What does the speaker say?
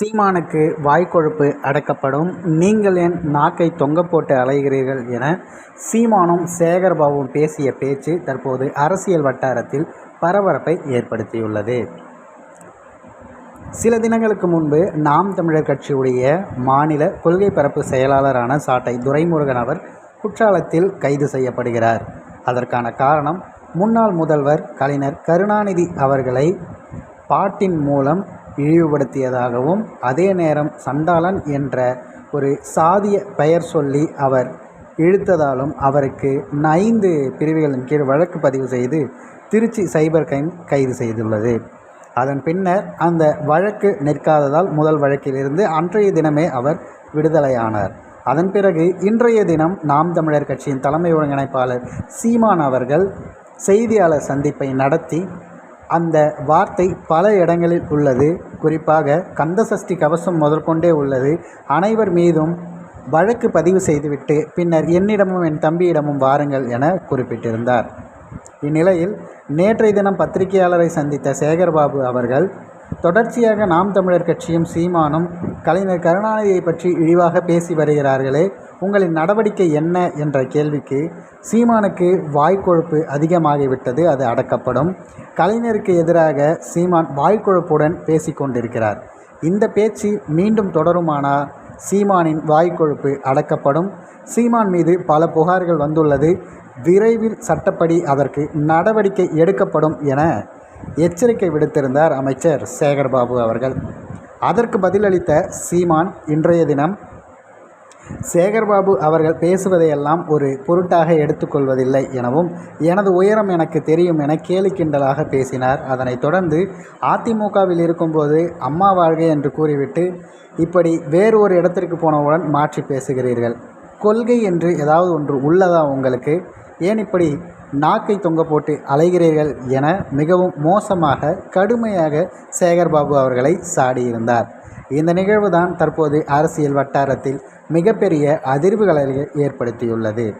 சீமானுக்கு வாய்க்கொழுப்பு அடக்கப்படும். நீங்கள் என் நாக்கை தொங்க போட்டு அலைகிறீர்கள் என சீமானும் சேகர்பாபுவும் பேசிய பேச்சு தற்போது அரசியல் வட்டாரத்தில் பரபரப்பை ஏற்படுத்தியுள்ளது. சில தினங்களுக்கு முன்பு நாம் தமிழர் கட்சியுடைய மாநில கொள்கை பரப்பு செயலாளரான சாட்டை துரைமுருகன் அவர் குற்றாலத்தில் கைது செய்யப்படுகிறார். அதற்கான காரணம் முன்னாள் முதல்வர் கலைஞர் கருணாநிதி அவர்களை பாட்டின் மூலம் இழிவுபடுத்தியதாகவும் அதே நேரம் சண்டாளன் என்ற ஒரு சாதிய பெயர் சொல்லி அவர் இழுத்ததாலும் அவருக்கு ஐந்து பிரிவுகளின் கீழ் வழக்கு பதிவு செய்து திருச்சி சைபர் கிரைம் கைது செய்துள்ளது. அதன் பின்னர் அந்த வழக்கு நிற்காததால் முதல் வழக்கிலிருந்து அன்றைய தினமே அவர் விடுதலையானார். அதன் பிறகு இன்றைய தினம் நாம் தமிழர் கட்சியின் தலைமை ஒருங்கிணைப்பாளர் சீமான் அவர்கள் செய்தியாளர் சந்திப்பை நடத்தி அந்த வார்த்தை பல இடங்களில் உள்ளது. குறிப்பாக கந்தசஷ்டி கவசம் முதற்கொண்டே உள்ளது. அனைவர் மீதும் வழக்கு பதிவு செய்துவிட்டு பின்னர் என்னிடமும் என் தம்பியிடமும் வாருங்கள் என குறிப்பிட்டிருந்தார். இந்நிலையில் நேற்றைய தினம் பத்திரிகையாளரை சந்தித்த சேகர்பாபு அவர்கள் தொடர்ச்சியாக நாம் தமிழர் கட்சியும் சீமானும் கலைஞர் கருணாநிதியை பற்றி இழிவாக பேசி வருகிறார்களே உங்களின் நடவடிக்கை என்ன என்ற கேள்விக்கு சீமானுக்கு வாய்க்கொழுப்பு அதிகமாகிவிட்டது அது அடக்கப்படும். கலைஞருக்கு எதிராக சீமான் வாய்க்கொழுப்புடன் பேசிக்கொண்டிருக்கிறார் இந்த பேச்சு மீண்டும் தொடருமானால் சீமானின் வாய்க்கொழுப்பு அடக்கப்படும். சீமான் மீது பல புகார்கள் வந்துள்ளது. விரைவில் சட்டப்படி அதற்கு நடவடிக்கை எடுக்கப்படும் என எச்சரிக்கை விடுத்திருந்தார் அமைச்சர் சேகர்பாபு அவர்கள். அதற்கு பதிலளித்த சீமான் இன்றைய தினம் சேகர்பாபு அவர்கள் பேசுவதையெல்லாம் ஒரு பொருட்டாக எடுத்துக்கொள்வதில்லை எனவும் எனது உயரம் எனக்கு தெரியும் என கேலி கிண்டலாக பேசினார். அதனைத் தொடர்ந்து அதிமுகவில் இருக்கும்போது அம்மா வாழ்க என்று கூறிவிட்டு இப்படி வேறு ஒரு இடத்திற்கு போனவுடன் மாற்றி பேசுகிறீர்கள். கொள்கை என்று ஏதாவது ஒன்று உள்ளதா உங்களுக்கு? ஏன் இப்படி நாக்கை தொங்க போட்டு அலைகிறீர்கள் என மிகவும் மோசமாக கடுமையாக சேகர்பாபு அவர்களை சாடியிருந்தார். இந்த நிகழ்வு தான் தற்போது அரசியல் வட்டாரத்தில் மிகப்பெரிய அதிர்வுகளை ஏற்படுத்தியுள்ளது.